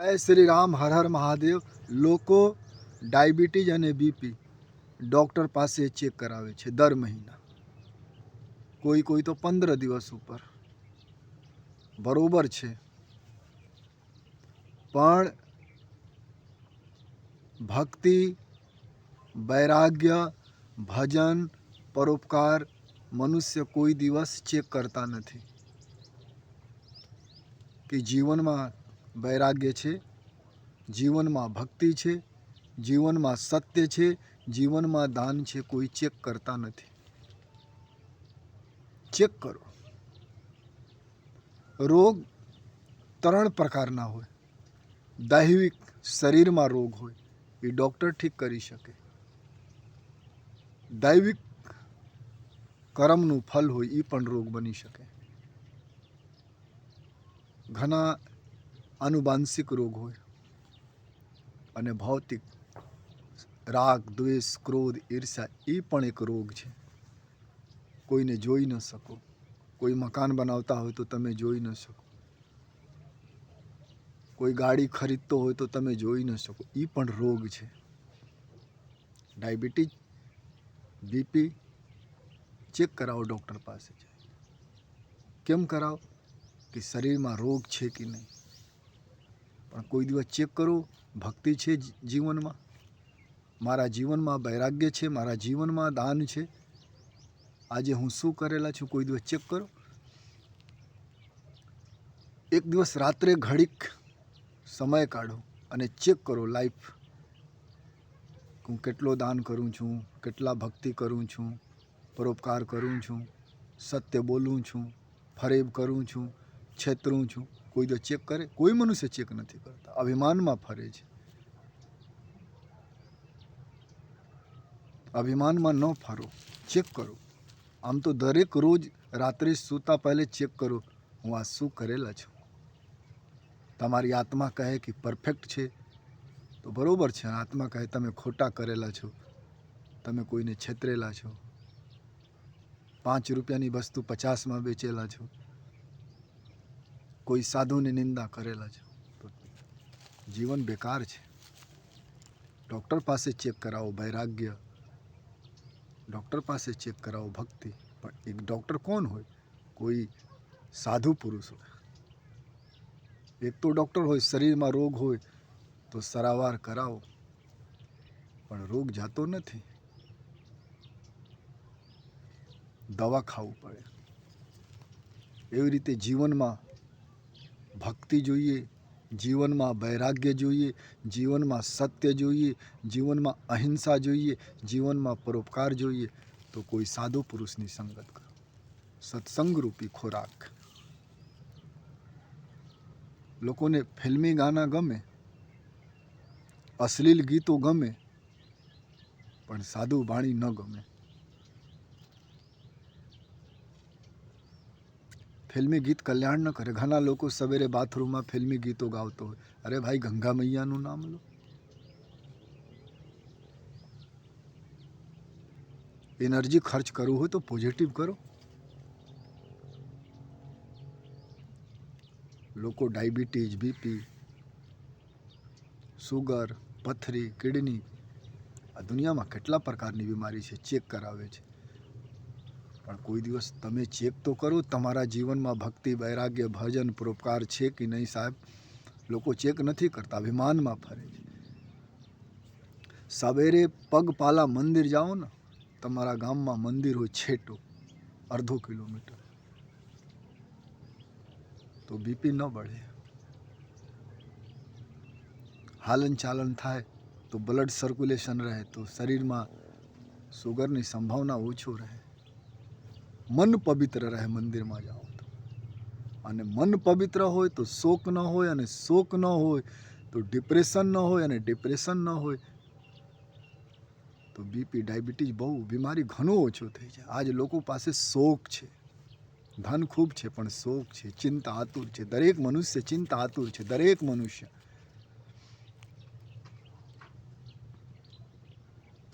જય શ્રી રામ, હર હર મહાદેવ. લોકો ડાયાબિટીસ અને બીપી ડૉક્ટર પાસે ચેક કરાવે છે દર મહિના. કોઈ કોઈ તો પંદર દિવસ ઉપર. બરોબર છે. પણ ભક્તિ, વૈરાગ્ય, ભજન, પરોપકાર મનુષ્ય કોઈ દિવસ ચેક કરતા નથી. કે જીવનમાં વૈરાગ્ય છે, જીવનમાં ભક્તિ છે, જીવનમાં સત્ય છે, જીવનમાં દાન છે, કોઈ ચેક કરતા નથી. ચેક કરો. રોગ ત્રણ પ્રકારના હોય. દૈહિક શરીરમાં રોગ હોય, એ ડૉક્ટર ઠીક કરી શકે. દૈવિક કર્મનું ફલ હોય, એ પણ રોગ બની શકે. ઘણા આનુવાંશિક રોગ હોય અને ભૌતિક રાગ, દ્વેષ, ક્રોધ, ઈર્ષા એ પણ એક રોગ છે. કોઈને જોઈ ન શકો. કોઈ મકાન બનાવતા હોય તો તમે જોઈ ન શકો. કોઈ ગાડી ખરીદતો હોય તો તમે જોઈ ન શકો. એ પણ રોગ છે. ડાયાબિટીસ, બીપી, ચેક કરાવો ડૉક્ટર પાસે જાય. કેમ કરાવો? કે શરીરમાં રોગ છે કે નહીં? પણ કોઈ દિવસ ચેક કરો, ભક્તિ છે જીવનમાં. મારા જીવનમાં વૈરાગ્ય છે, મારા જીવનમાં દાન છે. આજે હું શું કરેલા છું કોઈ દિવસ ચેક કરો. એક દિવસ રાત્રે ઘડીક સમય કાઢો અને ચેક કરો લાઈફ હું કેટલો દાન કરું છું, કેટલા ભક્તિ કરું છું, પરોપકાર કરું છું, સત્ય બોલું છું, ફરેબ કરું છું, છેતરું છું. કોઈ જો ચેક કરે, કોઈ મનુષ્ય ચેક નથી કરતા. અભિમાનમાં ફરે છે. અભિમાનમાં ન ફરો. ચેક કરો. આમ તો દરેક રોજ રાત્રે સૂતા પહેલે ચેક કરો, હું આ શું કરેલા છું? તમારી આત્મા કહે કે પરફેક્ટ છે. તો બરાબર છે આત્મા કહે તમે ખોટા કરેલા છો. તમે કોઈને છેતરેલા છો. પાંચ રૂપિયાની વસ્તુ પચાસમાં વેચેલા છો. કોઈ સાધુની નિંદા કરેલા છે. તો જીવન બેકાર છે. ડૉક્ટર પાસે ચેક કરાવો વૈરાગ્ય. ડૉક્ટર પાસે ચેક કરાવો ભક્તિ. પણ એક ડૉક્ટર કોણ હોય? કોઈ સાધુ પુરુષ હોય. એક તો ડૉક્ટર હોય, શરીરમાં રોગ હોય, તો સરાવાર કરાવો. પણ રોગ જાતો નથી. દવા ખાવું પડે. એવી રીતે જીવનમાં ભક્તિ જોઈએ, જીવનમાં વૈરાગ્ય જોઈએ, જીવનમાં સત્ય જોઈએ, જીવનમાં અહિંસા જોઈએ, જીવનમાં પરોપકાર જોઈએ, તો કોઈ સાધુ પુરુષની સંગત કરો. સત્સંગરૂપી ખોરાક. લોકોને ફિલ્મી ગાના ગમે, અશ્લીલ ગીતો ગમે, પણ સાદું વાણી ન ગમે. ફિલ્મી ગીત કલ્યાણ ન કરે. ઘણા લોકો સવેરે બાથરૂમમાં ફિલ્મી ગીતો ગાવતો હોય. અરે ભાઈ, ગંગા મૈયાનું નામ લો. એનર્જી ખર્ચ કરવું હોય તો પોઝિટિવ કરો. લોકો ડાયાબિટીસ, બીપી, સુગર, પથરી, કિડની આ દુનિયામાં કેટલા પ્રકારની બીમારી છે? ચેક કરાવે છે. પણ કોઈ દિવસ તમે ચેક તો કરો, તમારા જીવનમાં ભક્તિ, વૈરાગ્ય, ભજન, પરોપકાર છે કે નહીં સાહેબ? લોકો ચેક નથી કરતા, અભિમાનમાં ફરે છે. સવેરે પગપાલા મંદિર જાઓ ને, તમારા ગામમાં મંદિર હોય છેટો, અડધો કિલોમીટર. તો બીપી ન બળે. હાલન ચાલન થાય તો બ્લડ સર્ક્યુલેશન રહે, તો શરીરમાં સુગરની સંભાવના ઓછો રહે. મન પવિત્ર રહે મંદિરમાં જાઓ તો. અને મન પવિત્ર હોય તો શોક ન હોય અને શોક ન હોય તો ડિપ્રેશન ન હોય અને ડિપ્રેશન ન હોય તો બીપી ડાયાબિટીસ બહુ બીમારી ઘણો ઓછો થઈ જાય. આજ લોકો પાસે શોક છે. ધન ખૂબ છે, પણ શોક છે, ચિંતા આતુર છે. દરેક મનુષ્ય ચિંતા આતુર છે, દરેક મનુષ્ય.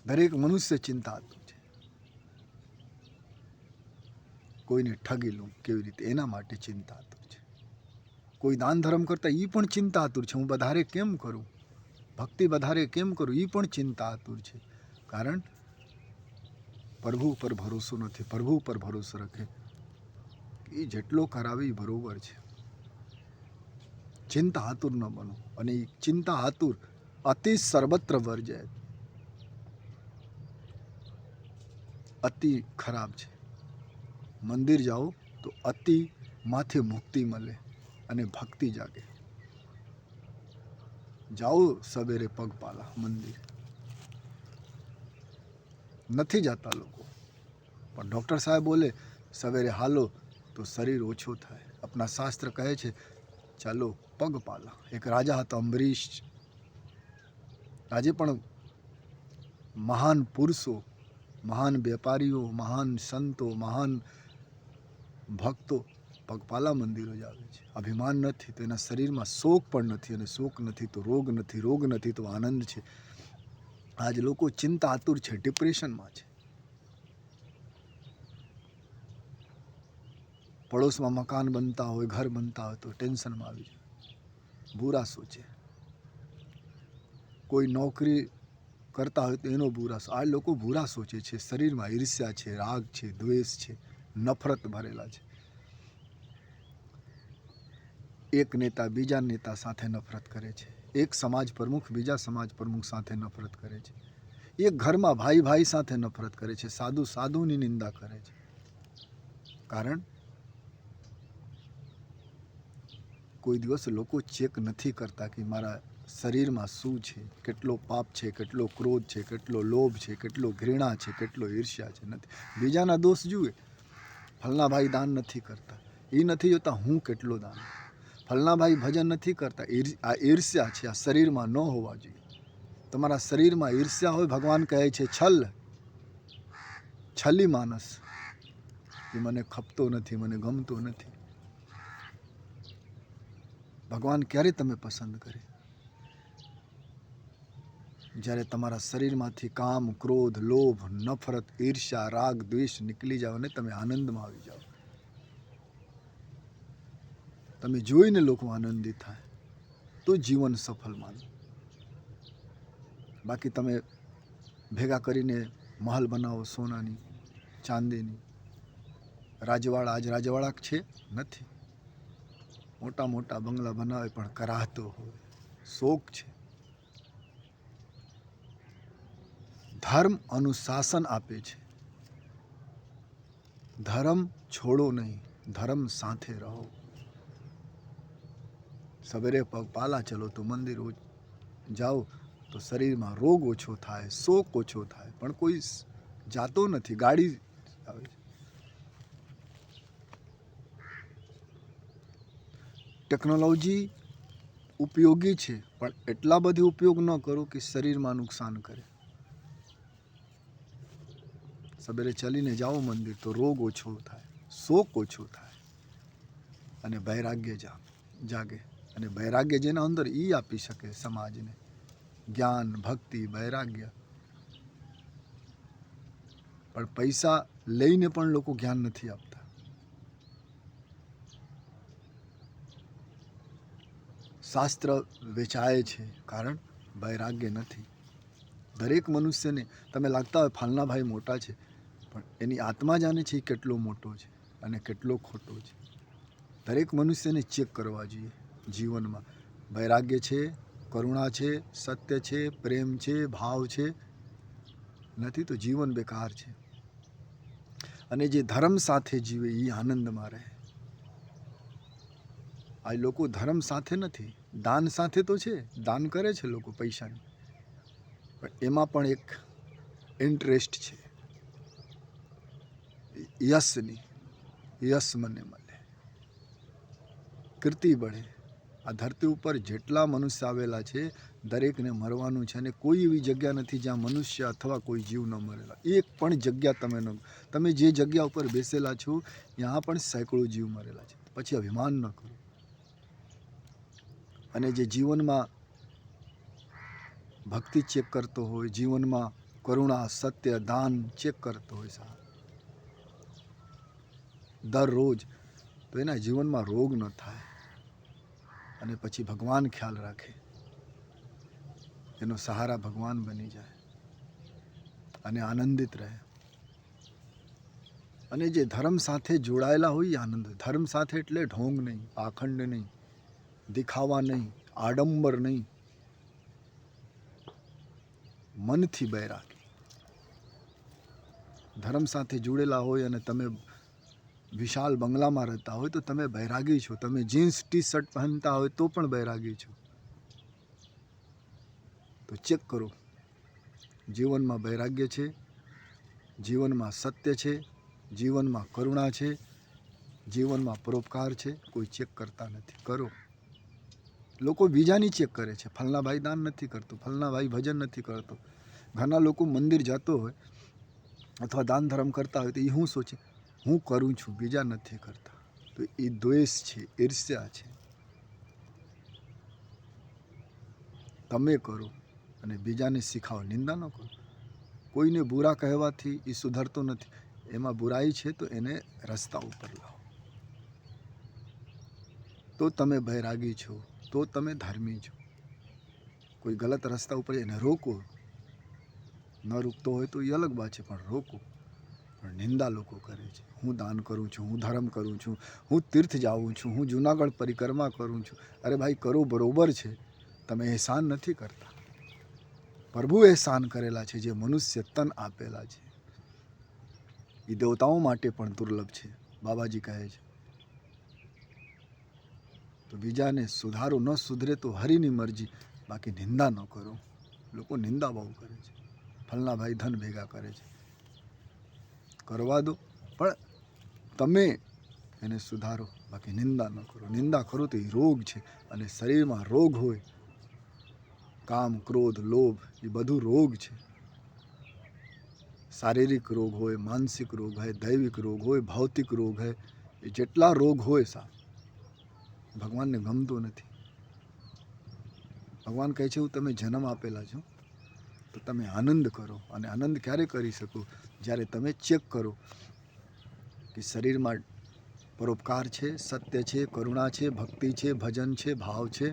દરેક મનુષ્ય ચિંતા આતુર છે કોઈને ઠગી લઉં કેવી રીતે? એના માટે ચિંતા આતુર છે. કોઈ દાન ધર્મ કરતાં એ પણ ચિંતા આતુર છે. હું વધારે કેમ કરું? ભક્તિ વધારે કેમ કરું? એ પણ ચિંતા આતુર છે. કારણ પ્રભુ ઉપર ભરોસો નથી. પ્રભુ ઉપર ભરોસો રાખે. એ જેટલો કરાવે એ બરોબર છે. ચિંતા આતુર ન બનો. અને એ ચિંતા આતુર અતિ સર્વત્ર વર્જાય અતિ ખરાબ છે. મંદિર જાઓ તો અતિ માથે મુક્તિ મળે અને ભક્તિ જાગે. જાઓ સવેરે પગપાલા મંદિર. નથી જતા લોકો. પણ ડૉક્ટર સાહેબ બોલે, સવેરે હાલો તો શરીર ઓછો થાય. આપણા શાસ્ત્ર કહે છે, ચાલો પગપાલા એક રાજા હતા અંબરીશ. આજે પણ મહાન પુરુષો, મહાન વેપારીઓ, મહાન સંતો, મહાન ભક્તો પગપાલા મંદિરો જ આવે છે. અભિમાન નથી તો એના શરીરમાં શોક પણ નથી અને શોક નથી તો રોગ નથી રોગ નથી તો આનંદ છે. આજ લોકો ચિંતા આતુર છે, ડિપ્રેશનમાં છે. પડોશમાં મકાન બનતા હોય, ઘર બનતા હોય તો ટેન્શનમાં આવી જાય. બુરા સોચે કોઈ નોકરી કરતા હોય તો એનો બુરા આ લોકો બુરા સોચે છે, શરીરમાં ઈર્ષ્યા છે, રાગ છે, દ્વેષ છે. નફરત ભરેલા છે. એક નેતા બીજા નેતા સાથે નફરત કરે છે. એક સમાજ પ્રમુખ બીજા સમાજ પ્રમુખ સાથે નફરત કરે છે. એક ઘરમાં ભાઈ ભાઈ સાથે નફરત કરે છે. સાધુ સાધુની નિંદા કરે છે. કારણ કોઈ દિવસ લોકો ચેક નથી કરતા કે મારા શરીરમાં શું છે? કેટલો પાપ છે? કેટલો ક્રોધ છે? કેટલો લોભ છે? કેટલો ઘૃણા છે? કેટલો ઈર્ષ્યા છે? નથી. બીજાના દોષ જુએ. ફલના ભાઈ દાન નથી કરતા. એ નથી જોતા હું કેટલો દાન ફલના ભાઈ ભજન નથી કરતા. આ ઈર્ષ્યા છે, આ શરીરમાં ન હોવા જોઈએ. તમારા શરીરમાં ઈર્ષ્યા હોય, ભગવાન કહે છે, છલ, છલી માનસ. એ મને ખપતો નથી, મને ગમતો નથી. ભગવાન ક્યારે તમે પસંદ કરે? જ્યારે તમારા શરીરમાંથી કામ, ક્રોધ, લોભ, નફરત, ઈર્ષ્યા, રાગ, દ્વેષ નીકળી જાવ અને તમે આનંદમાં આવી જાઓ. તમે જોઈને લોકો આનંદિત થાય. તો જીવન સફળ માનો. બાકી તમે ભેગા કરીને મહલ બનાવો સોનાની, ચાંદીની. રાજવાડા, આજ રાજવાડા છે? નથી. મોટા મોટા બંગલા બનાવે પણ કરાહતો હોય. શોખ છે. ધર્મ અનુશાસન આપે છે. ધર્મ છોડો નહીં, ધર્મ સાથે રહો. સવેરે પગપાલા ચલો તો મંદિર જાઓ તો શરીરમાં રોગ ઓછો થાય, શોક ઓછો થાય, પણ કોઈ જાતો નથી, ગાડી આવે છે. ટેકનોલોજી ઉપયોગી છે, પણ એટલા બધી ઉપયોગ ન કરો કે શરીરમાં નુકસાન કરે. સવેરે ચાલીને જાઓ મંદિર તો રોગ ઓછો થાય, શોક ઓછો થાય. અને વૈરાગ્ય જા જાગે. અને વૈરાગ્ય જેના અંદર એ આપી શકે સમાજને. જ્ઞાન, ભક્તિ, વૈરાગ્ય. પણ પૈસા લઈને પણ લોકો જ્ઞાન નથી આપતા. શાસ્ત્ર વેચાય છે કારણ વૈરાગ્ય નથી. દરેક મનુષ્યને તમે લાગતા હોય ફાલના ભાઈ મોટા છે પણ એની આત્મા જાણે છે એ કેટલો મોટો છે અને કેટલો ખોટો છે. દરેક મનુષ્યને ચેક કરવા જોઈએ જીવનમાં. વૈરાગ્ય છે, કરુણા છે, સત્ય છે, પ્રેમ છે, ભાવ છે. નથી તો જીવન બેકાર છે. અને જે ધર્મ સાથે જીવે એ આનંદમાં રહે. આ લોકો ધર્મ સાથે નથી. દાન સાથે તો છે. દાન કરે છે લોકો પૈસાની. પણ એમાં પણ એક ઇન્ટરેસ્ટ છે. યશની યશ મને મળે. કીર્તિ બળે. આ ધરતી ઉપર જેટલા મનુષ્ય આવેલા છે, દરેકને મરવાનું છે અને કોઈ એવી જગ્યા નથી જ્યાં મનુષ્ય અથવા કોઈ જીવ ન મરેલા. એક પણ જગ્યા તમે ન, તમે જે જગ્યા ઉપર બેસેલા છો, ત્યાં પણ સેંકડો જીવ મરેલા છે. પછી અભિમાન ન કરો. અને જે જીવનમાં ભક્તિ ચેક કરતો હોય, જીવનમાં કરુણા, સત્ય, દાન ચેક કરતો હોય સાહેબ દરરોજ, તો એના જીવનમાં રોગ ન થાય. અને પછી ભગવાન ખ્યાલ રાખે. એનો સહારા ભગવાન બની જાય. અને આનંદિત રહે. અને જે ધર્મ સાથે જોડાયેલા હોય આનંદ. ધર્મ સાથે એટલે ઢોંગ નહીં, પાખંડ નહીં, દિખાવા નહીં, આડંબર નહીં. મનથી બૈરાગી. ધર્મ સાથે જોડેલા હોય અને તમે વિશાળ બંગલામાં રહેતા હોય તો તમે બૈરાગી છો. તમે જીન્સ ટી શર્ટ પહેનતા હોય તો પણ બૈરાગી છો. તો ચેક કરો. જીવનમાં બૈરાગ્ય છે, જીવનમાં સત્ય છે, જીવનમાં કરુણા છે, જીવનમાં પરોપકાર છે. કોઈ ચેક કરતા નથી. કરો. લોકો બીજાની ચેક કરે છે. ફલના ભાઈ દાન નથી કરતો. ફલના ભાઈ ભજન નથી કરતો. ઘણા લોકો મંદિર જતો હોય અથવા દાન ધર્મ કરતા હોય તો એ શું સોચે? હું કરું છું, બીજા નથી કરતા. તો એ દ્વેષ છે, ઈર્ષ્યા છે. તમે કરો અને બીજાને શીખાવો. નિંદા ન કરો. કોઈને બુરા કહેવાથી એ સુધરતો નથી. એમાં બુરાઈ છે તો એને રસ્તા ઉપર લાવો. તો તમે બૈરાગી છો, તો તમે ધર્મી છો. કોઈ ગલત રસ્તા ઉપર એને રોકો. ન રોકતો હોય તો એ અલગ વાત છે, પણ રોકો. નિંદા લોકો કરે છે. હું દાન કરું છું, હું ધર્મ કરું છું, હું તીર્થ જાઉં છું, હું જૂનાગઢ પરિક્રમા કરું છું. અરે ભાઈ, કરો બરોબર છે. તમે એહસાન નથી કરતા. પ્રભુ એહસાન કરેલા છે, જે મનુષ્ય તન આપેલા છે. એ દેવતાઓ માટે પણ દુર્લભ છે, બાબાજી કહે છે. તો બીજાને સુધારો ન સુધરે તો હરિની મરજી. બાકી નિંદા ન કરો. લોકો નિંદા બહુ કરે છે. ફલના ભાઈ ધન ભેગા કરે છે. કરવા દો. પણ તમે એને સુધારો. બાકી નિંદા ન કરો. નિંદા કરો તો એ રોગ છે અને શરીરમાં રોગ હોય, કામ, ક્રોધ, લોભ, એ બધું રોગ છે. શારીરિક રોગ હોય, માનસિક રોગ હોય, દૈવિક રોગ હોય, ભૌતિક રોગ હોય, એ જેટલા રોગ હોય સા ભગવાનને ગમતો નથી. ભગવાન કહે છે, હું તમે જન્મ આપેલા છો, તો તમે આનંદ કરો. અને આનંદ ક્યારે કરી શકો? જ્યારે તમે ચેક કરો કે શરીરમાં પરોપકાર છે, સત્ય છે, કરુણા છે, ભક્તિ છે, ભજન છે, ભાવ છે